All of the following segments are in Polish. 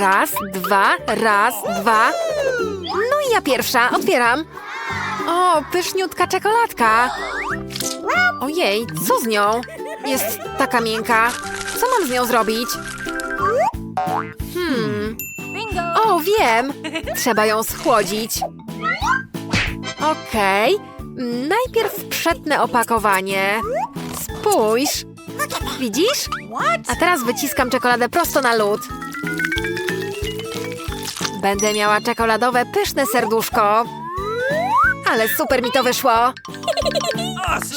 Raz, dwa, raz, dwa. No i ja pierwsza, otwieram. O, pyszniutka czekoladka. Ojej, co z nią? Jest taka miękka. Co mam z nią zrobić? Hmm. O, wiem. Trzeba ją schłodzić. Okej. Najpierw przetnę opakowanie. Spójrz. Widzisz? A teraz wyciskam czekoladę prosto na lód. Będę miała czekoladowe, pyszne serduszko. Ale super mi to wyszło.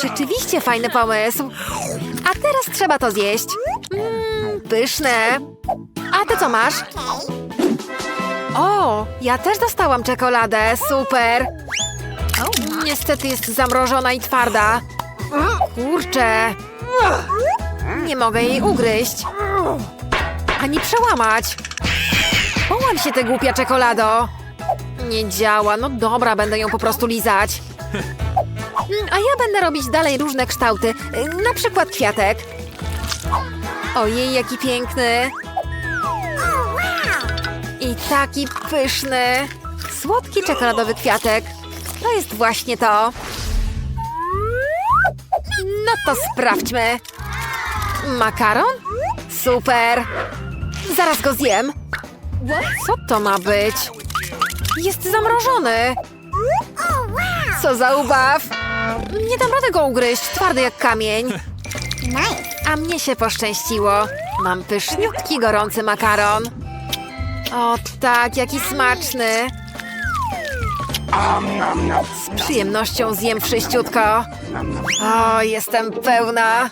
Rzeczywiście fajny pomysł. A teraz trzeba to zjeść. Mmm, pyszne. A ty co masz? O, ja też dostałam czekoladę. Super. Niestety jest zamrożona i twarda. Kurczę. Nie mogę jej ugryźć. Ani przełamać. Połam się, ty głupia czekolado. Nie działa. No dobra, będę ją po prostu lizać. Mm, A ja będę robić dalej różne kształty. Y, Na przykład kwiatek. Ojej, jaki piękny. I taki pyszny. Słodki czekoladowy kwiatek. To jest właśnie to. No to sprawdźmy. Makaron? Super. Zaraz go zjem. Co to ma być? Jest zamrożony. Co za ubaw. Nie dam rady go ugryźć. Twardy jak kamień. A mnie się poszczęściło. Mam pyszniutki, gorący makaron. O tak, jaki smaczny. Z przyjemnością zjem wszyściutko. O, jestem pełna.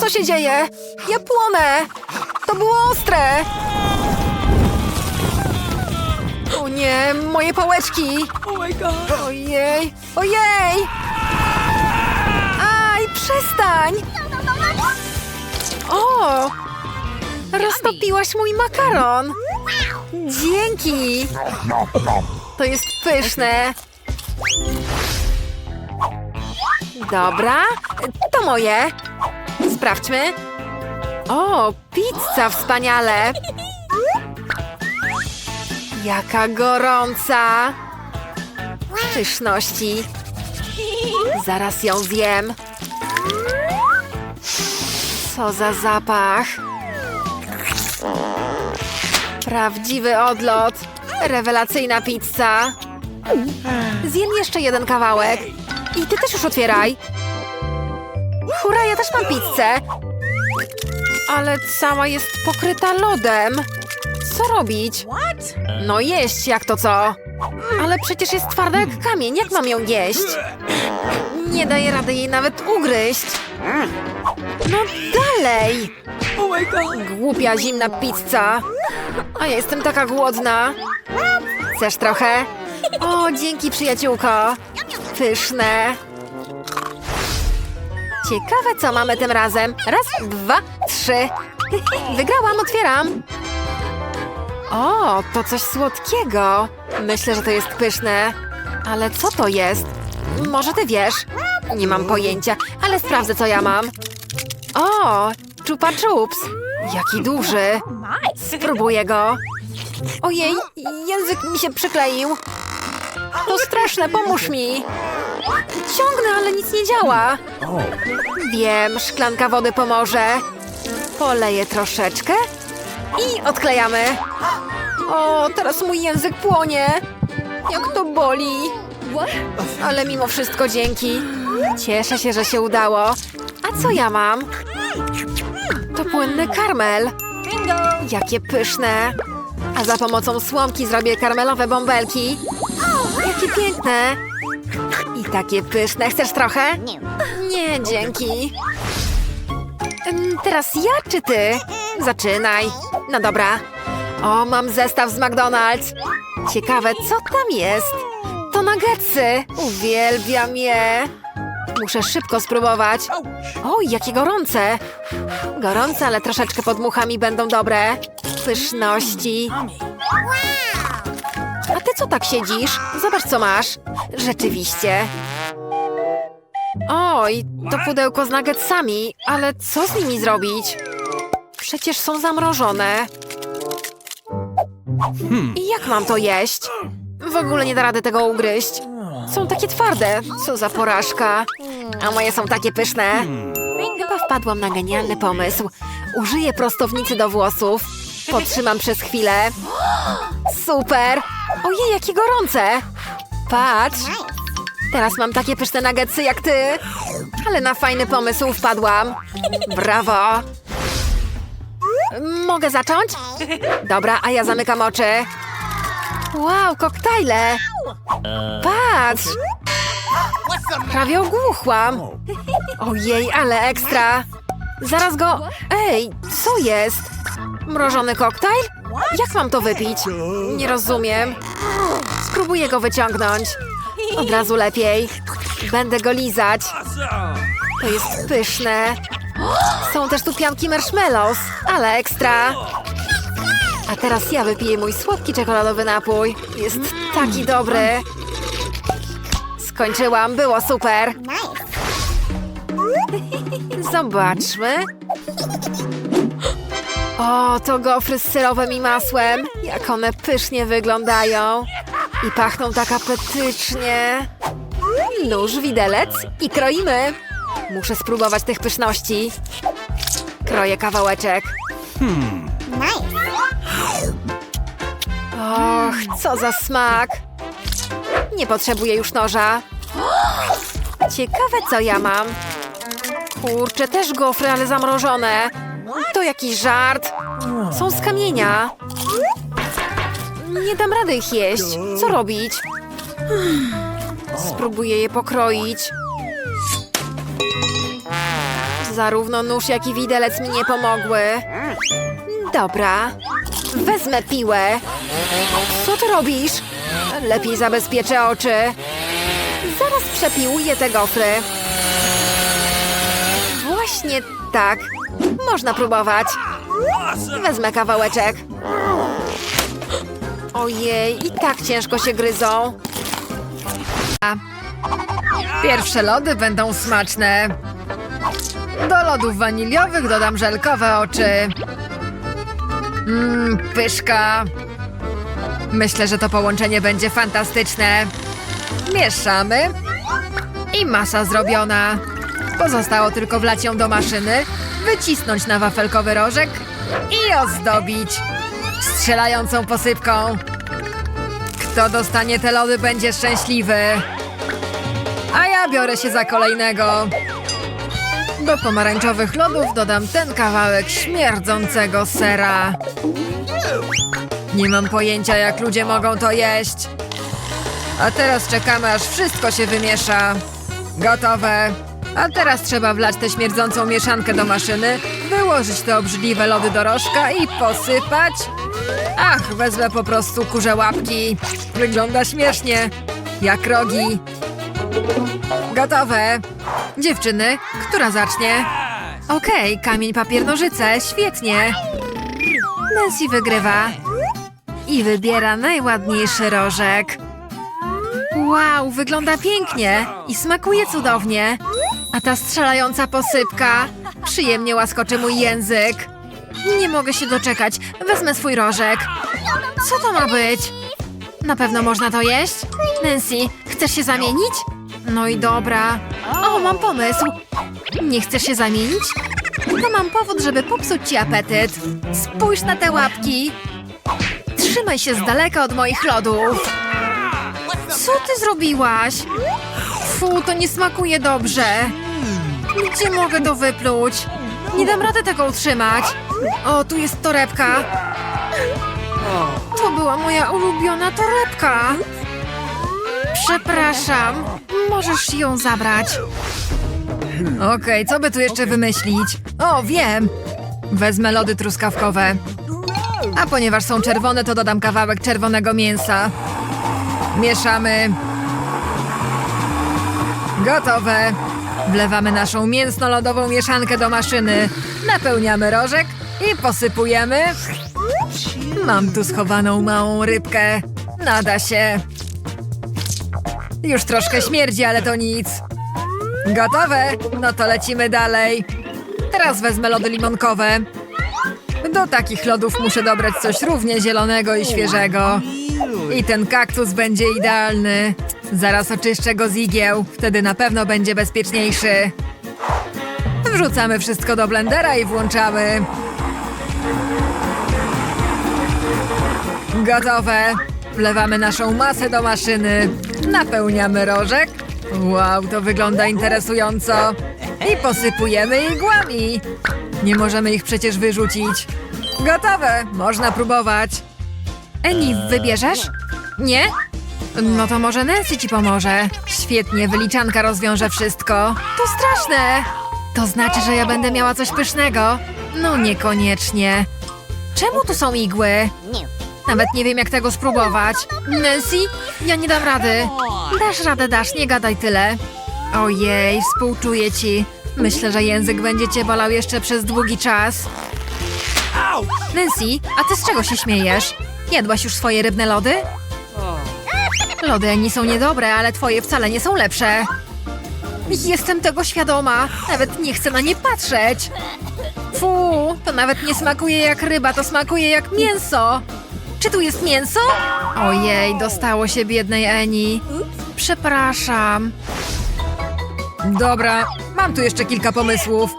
Co się dzieje? Ja płonę! To było ostre! Nie, moje pałeczki! Ojej, ojej! Aj, przestań! O! Roztopiłaś mój makaron! Dzięki! To jest pyszne! Dobra, to moje. Sprawdźmy. O, pizza, wspaniale. Jaka gorąca. Pyszności. Zaraz ją zjem. Co za zapach. Prawdziwy odlot. Rewelacyjna pizza. Zjem jeszcze jeden kawałek. I ty też już otwieraj. Hurra, ja też mam pizzę. Ale cała jest pokryta lodem. Co robić? No jeść, jak to co? Ale przecież jest twarda jak kamień. Jak mam ją jeść? Nie daję rady jej nawet ugryźć. No dalej! Głupia, zimna pizza. A ja jestem taka głodna. Chcesz trochę? O, dzięki przyjaciółko. Pyszne. Ciekawe, co mamy tym razem. Raz, dwa, trzy. Wygrałam, otwieram. O, to coś słodkiego. Myślę, że to jest pyszne. Ale co to jest? Może ty wiesz? Nie mam pojęcia, ale sprawdzę, co ja mam. O, czupa chups. Jaki duży. Spróbuję go. Ojej, język mi się przykleił. To straszne, pomóż mi. Ciągnę, ale nic nie działa. Wiem, szklanka wody pomoże. Poleję troszeczkę i odklejamy. O, teraz mój język płonie. Jak to boli. Ale mimo wszystko dzięki. Cieszę się, że się udało. A co ja mam? To płynny karmel. Jakie pyszne. A za pomocą słomki zrobię karmelowe bąbelki. Jakie piękne. I takie pyszne. Chcesz trochę? Nie, dzięki. Teraz ja czy ty? Zaczynaj. No dobra. O, mam zestaw z McDonald's. Ciekawe, co tam jest? To nuggetsy. Uwielbiam je. Muszę szybko spróbować. Oj, jakie gorące. Gorące, ale troszeczkę podmuchami będą dobre. Pyszności. A ty co tak siedzisz? Zobacz, co masz. Rzeczywiście. Oj, to pudełko z nuggetsami, ale co z nimi zrobić? Przecież są zamrożone. I jak mam to jeść? W ogóle nie da rady tego ugryźć. Są takie twarde. Co za porażka. A moje są takie pyszne. Chyba wpadłam na genialny pomysł. Użyję prostownicy do włosów. Potrzymam przez chwilę. Super! Ojej, jakie gorące! Patrz! Teraz mam takie pyszne nuggetsy jak ty. Ale na fajny pomysł wpadłam. Brawo! Mogę zacząć? Dobra, a ja zamykam oczy. Wow, koktajle! Patrz! Prawie ogłuchłam. Ojej, ale ekstra! Zaraz go... Ej, co jest? Mrożony koktajl? Jak mam to wypić? Nie rozumiem. Spróbuję go wyciągnąć. Od razu lepiej. Będę go lizać. To jest pyszne. Są też tu pianki marshmallows, ale ekstra. A teraz ja wypiję mój słodki czekoladowy napój. Jest taki dobry. Skończyłam, było super. Zobaczmy. O, to gofry z syrowem i masłem. Jak one pysznie wyglądają. I pachną tak apetycznie. Nóż, widelec i kroimy. Muszę spróbować tych pyszności. Kroję kawałeczek. Och, co za smak. Nie potrzebuję już noża. Ciekawe, co ja mam. Kurczę, też gofry, ale zamrożone. To jakiś żart. Są z kamienia. Nie dam rady ich jeść. Co robić? Spróbuję je pokroić. Zarówno nóż, jak i widelec mi nie pomogły. Dobra. Wezmę piłę. Co ty robisz? Lepiej zabezpieczę oczy. Zaraz przepiłuję te gofry. Właśnie tak. Można próbować. Wezmę kawałeczek. Ojej, i tak ciężko się gryzą. Pierwsze lody będą smaczne. Do lodów waniliowych dodam żelkowe oczy. Mmm, pyszka. Myślę, że to połączenie będzie fantastyczne. Mieszamy. I masa zrobiona. Pozostało tylko wlać ją do maszyny, wycisnąć na wafelkowy rożek i ozdobić strzelającą posypką. Kto dostanie te lody będzie szczęśliwy. Ja biorę się za kolejnego. Do pomarańczowych lodów dodam ten kawałek śmierdzącego sera. Nie mam pojęcia, jak ludzie mogą to jeść. A teraz czekamy, aż wszystko się wymiesza. Gotowe. A teraz trzeba wlać tę śmierdzącą mieszankę do maszyny, wyłożyć te obrzydliwe lody do rożka i posypać. Ach, wezmę po prostu kurze łapki. Wygląda śmiesznie. Jak rogi. Gotowe. Dziewczyny, która zacznie? Okej, kamień, papier, nożyce. Świetnie. Nancy wygrywa. I wybiera najładniejszy rożek. Wow, wygląda pięknie i smakuje cudownie. A ta strzelająca posypka przyjemnie łaskoczy mój język. Nie mogę się doczekać. Wezmę swój rożek. Co to ma być? Na pewno można to jeść? Nancy, chcesz się zamienić? No i dobra. O, mam pomysł. Nie chcesz się zamienić? To mam powód, żeby popsuć ci apetyt. Spójrz na te łapki. Trzymaj się z daleka od moich lodów. Co ty zrobiłaś? Fu, to nie smakuje dobrze. Gdzie mogę to wypluć? Nie dam rady tego utrzymać. O, tu jest torebka. To była moja ulubiona torebka. Przepraszam. Możesz ją zabrać. Okej, co by tu jeszcze wymyślić? O, wiem. Wezmę lody truskawkowe. A ponieważ są czerwone, to dodam kawałek czerwonego mięsa. Mieszamy. Gotowe. Wlewamy naszą mięsno-lodową mieszankę do maszyny. Napełniamy rożek i posypujemy. Mam tu schowaną małą rybkę. Nada się. Już troszkę śmierdzi, ale to nic. Gotowe? No to lecimy dalej. Teraz wezmę lody limonkowe. Do takich lodów muszę dobrać coś równie zielonego i świeżego. I ten kaktus będzie idealny. Zaraz oczyszczę go z igieł, wtedy na pewno będzie bezpieczniejszy. Wrzucamy wszystko do blendera i włączamy. Gotowe. Wlewamy naszą masę do maszyny. Napełniamy rożek. Wow, to wygląda interesująco. I posypujemy igłami. Nie możemy ich przecież wyrzucić. Gotowe, można próbować. Eni, wybierzesz? Nie? No to może Nancy ci pomoże. Świetnie, wyliczanka rozwiąże wszystko. To straszne. To znaczy, że ja będę miała coś pysznego? No niekoniecznie. Czemu tu są igły? Nawet nie wiem, jak tego spróbować. Nancy, ja nie dam rady. Dasz radę, dasz, nie gadaj tyle. Ojej, współczuję ci. Myślę, że język będzie cię bolał jeszcze przez długi czas. Nancy, a ty z czego się śmiejesz? Jadłaś już swoje rybne lody? Lody Eni są niedobre, ale twoje wcale nie są lepsze. Jestem tego świadoma. Nawet nie chcę na nie patrzeć. Fu, to nawet nie smakuje jak ryba, to smakuje jak mięso. Czy tu jest mięso? Ojej, dostało się biednej Eni. Przepraszam. Dobra, mam tu jeszcze kilka pomysłów.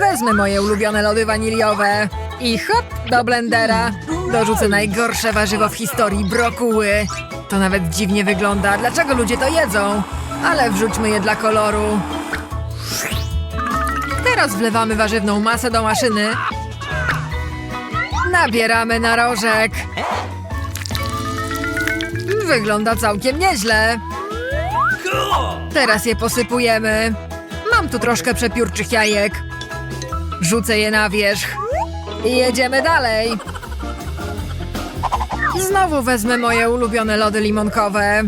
Wezmę moje ulubione lody waniliowe i hop, do blendera. Dorzucę najgorsze warzywo w historii, brokuły. To nawet dziwnie wygląda. Dlaczego ludzie to jedzą? Ale wrzućmy je dla koloru. Teraz wlewamy warzywną masę do maszyny. Nabieramy narożek. Wygląda całkiem nieźle. Teraz je posypujemy. Mam tu troszkę przepiórczych jajek. Rzucę je na wierzch. I jedziemy dalej. Znowu wezmę moje ulubione lody limonkowe.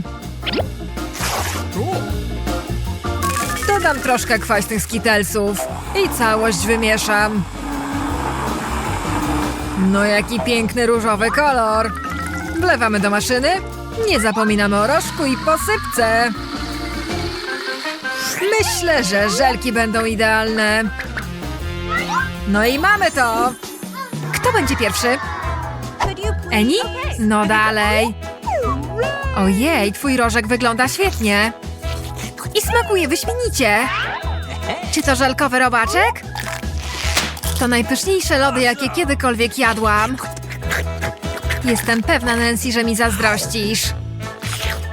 Dodam troszkę kwaśnych skitelsów i całość wymieszam. No jaki piękny różowy kolor. Wlewamy do maszyny. Nie zapominamy o rożku i posypce. Myślę, że żelki będą idealne. No i mamy to. Kto będzie pierwszy? Eni? No dalej. Ojej, twój rożek wygląda świetnie. I smakuje wyśmienicie. Czy to żelkowy robaczek? To najpyszniejsze lody, jakie kiedykolwiek jadłam. Jestem pewna, Nancy, że mi zazdrościsz.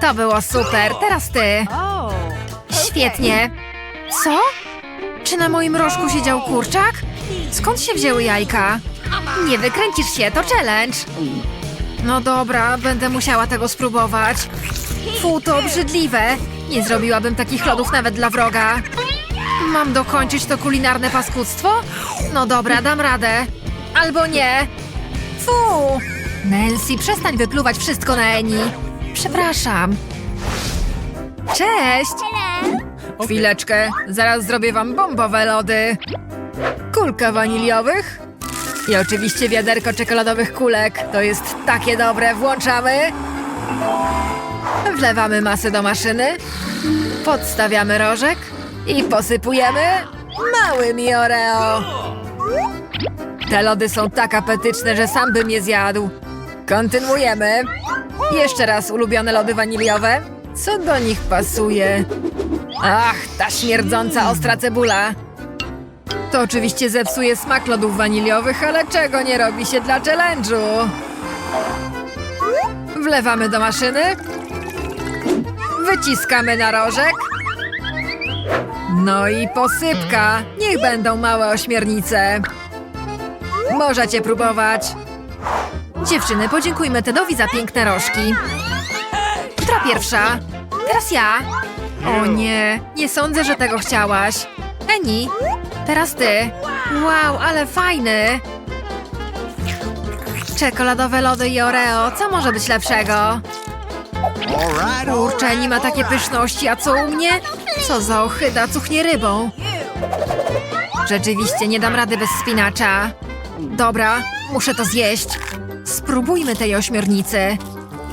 To było super, teraz ty. Świetnie. Co? Czy na moim rożku siedział kurczak? Skąd się wzięły jajka? Nie wykręcisz się, to challenge. No dobra, będę musiała tego spróbować. Fu, to obrzydliwe. Nie zrobiłabym takich lodów nawet dla wroga. Mam dokończyć to kulinarne paskudztwo? No dobra, dam radę. Albo nie. Fu! Nancy, przestań wypluwać wszystko na Eni. Przepraszam. Cześć! Chwileczkę, zaraz zrobię wam bombowe lody. Kulka waniliowych. I oczywiście wiaderko czekoladowych kulek. To jest takie dobre, włączamy. Wlewamy masę do maszyny. Podstawiamy rożek. I posypujemy małymi Oreo. Te lody są tak apetyczne, że sam bym je zjadł. Kontynuujemy. Jeszcze raz ulubione lody waniliowe. Co do nich pasuje? Ach, ta śmierdząca ostra cebula. To oczywiście zepsuje smak lodów waniliowych, ale czego nie robi się dla challenge'u? Wlewamy do maszyny. Wyciskamy narożek. No i posypka. Niech będą małe ośmiornice. Możecie próbować. Dziewczyny, podziękujmy Tedowi za piękne rożki. Która pierwsza? Teraz ja. O nie, nie sądzę, że tego chciałaś. Eni, teraz ty. Wow, ale fajny. Czekoladowe lody i Oreo, co może być lepszego? Kurczę, nie ma takie pyszności, a co u mnie? Co za ochyda, cuchnie rybą. Rzeczywiście, nie dam rady bez spinacza. Dobra, muszę to zjeść. Spróbujmy tej ośmiornicy.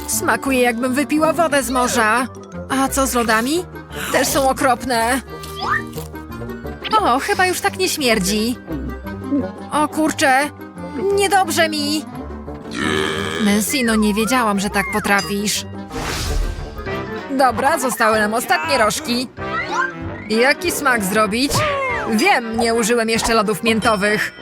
Smakuje jakbym wypiła wodę z morza. A co z lodami? Też są okropne. O, chyba już tak nie śmierdzi. O kurczę, Niedobrze mi! Nancy, no nie wiedziałam, że tak potrafisz. Dobra, zostały nam ostatnie rożki. Jaki smak zrobić? Wiem, nie użyłem jeszcze lodów miętowych.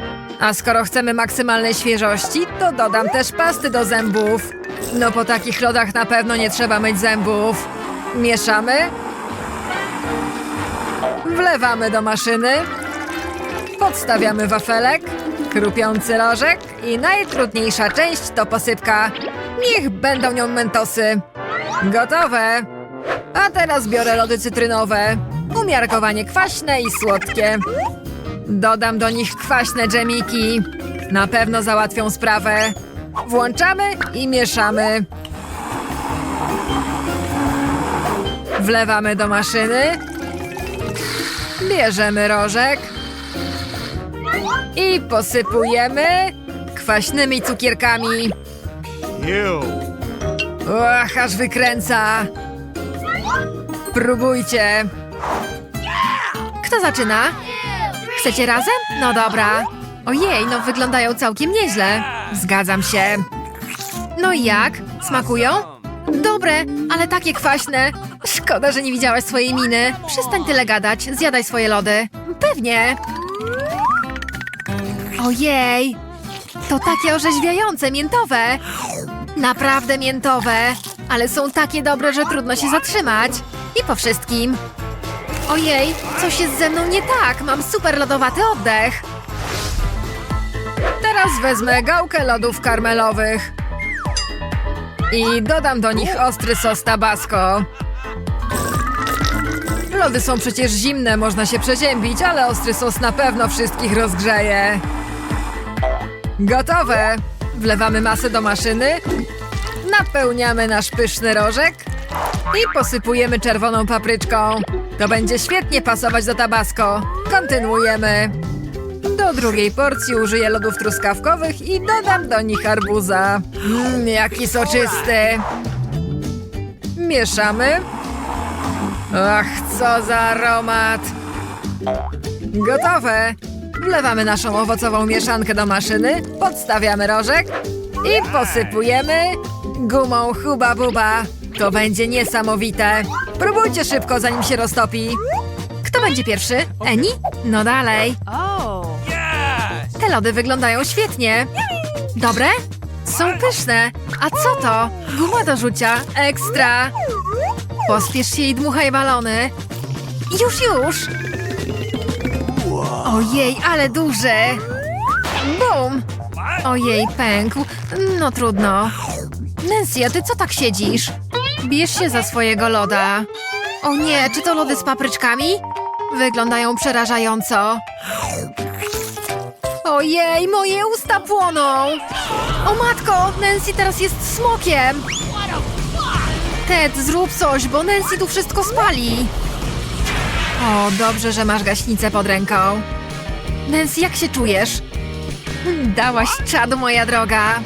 A skoro chcemy maksymalnej świeżości, to dodam też pasty do zębów. No po takich lodach na pewno nie trzeba myć zębów. Mieszamy. Wlewamy do maszyny. Podstawiamy wafelek, chrupiący rożek i najtrudniejsza część to posypka. Niech będą nią mentosy. Gotowe. A teraz biorę lody cytrynowe. Umiarkowanie kwaśne i słodkie. Dodam do nich kwaśne dżemiki. Na pewno załatwią sprawę. Włączamy i mieszamy. Wlewamy do maszyny. Bierzemy rożek. I posypujemy kwaśnymi cukierkami. Och, aż wykręca. Próbujcie. Kto zaczyna? Chcecie razem? No dobra. Ojej, no wyglądają całkiem nieźle. Zgadzam się. No i jak? Smakują? Dobre, ale takie kwaśne. Szkoda, że nie widziałaś swojej miny. Przestań tyle gadać, zjadaj swoje lody. Pewnie. Ojej, to takie orzeźwiające, miętowe. Naprawdę miętowe, ale są takie dobre, że trudno się zatrzymać. I po wszystkim. Ojej, coś jest ze mną nie tak. Mam super lodowaty oddech. Teraz wezmę gałkę lodów karmelowych. I dodam do nich ostry sos tabasco. Lody są przecież zimne, można się przeziębić, ale ostry sos na pewno wszystkich rozgrzeje. Gotowe! Wlewamy masę do maszyny, napełniamy nasz pyszny rożek i posypujemy czerwoną papryczką. To będzie świetnie pasować do tabasco. Kontynuujemy. Do drugiej porcji użyję lodów truskawkowych i dodam do nich arbuza. Mmm, jaki soczysty. Mieszamy. Ach, co za aromat. Gotowe. Wlewamy naszą owocową mieszankę do maszyny, podstawiamy rożek i posypujemy gumą Huba Buba. To będzie niesamowite. Próbujcie szybko, zanim się roztopi. Kto będzie pierwszy? Eni? No dalej. Te lody wyglądają świetnie. Dobre? Są pyszne. A co to? Guma do rzucia. Ekstra. Pospiesz się i dmuchaj balony. Już, już. Ojej, ale duży. Bum. Ojej, pękł. No trudno. Nancy, a ty co tak siedzisz? Bierz się za swojego loda. O nie, czy to lody z papryczkami? Wyglądają przerażająco. Ojej, moje usta płoną! O matko, Nancy teraz jest smokiem! Ted, zrób coś, bo Nancy tu wszystko spali. O, dobrze, że masz gaśnicę pod ręką. Nancy, jak się czujesz? Dałaś czadu, moja droga.